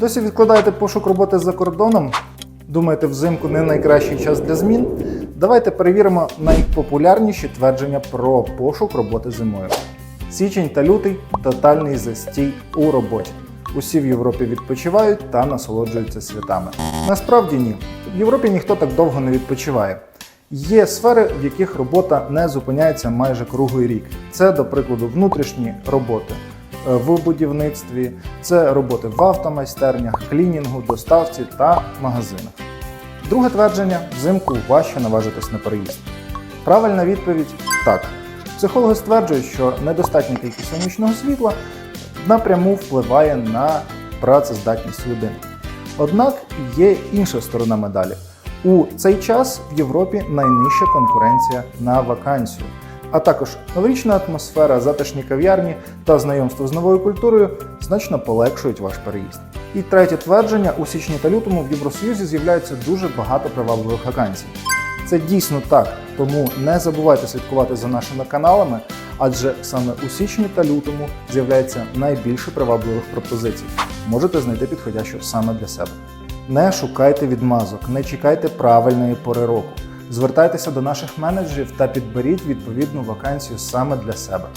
Досі відкладаєте пошук роботи за кордоном? Думаєте, взимку не найкращий час для змін? Давайте перевіримо найпопулярніші твердження про пошук роботи зимою. Січень та лютий тотальний застій у роботі. Усі в Європі відпочивають та насолоджуються святами. Насправді ні. В Європі ніхто так довго не відпочиває. Є сфери, в яких робота не зупиняється майже круглий рік. Це, до прикладу, внутрішні роботи в будівництві, це роботи в автомайстернях, клінінгу, доставці та магазинах. Друге твердження взимку важче наважитись на переїзд. Правильна відповідь так. Психологи стверджують, що недостатня кількість сонячного світла напряму впливає на працездатність людини. Однак є інша сторона медалі. У цей час в Європі найнижча конкуренція на вакансію, а також новорічна атмосфера, затишні кав'ярні та знайомство з новою культурою значно полегшують ваш переїзд. І третє твердження: у січні та лютому в Євросоюзі з'являється дуже багато привабливих вакансій. Це дійсно так, тому не забувайте слідкувати за нашими каналами, адже саме у січні та лютому з'являється найбільше привабливих пропозицій. Можете знайти підходящу саме для себе. Не шукайте відмазок, не чекайте правильної пори року. Звертайтеся до наших менеджерів та підберіть відповідну вакансію саме для себе.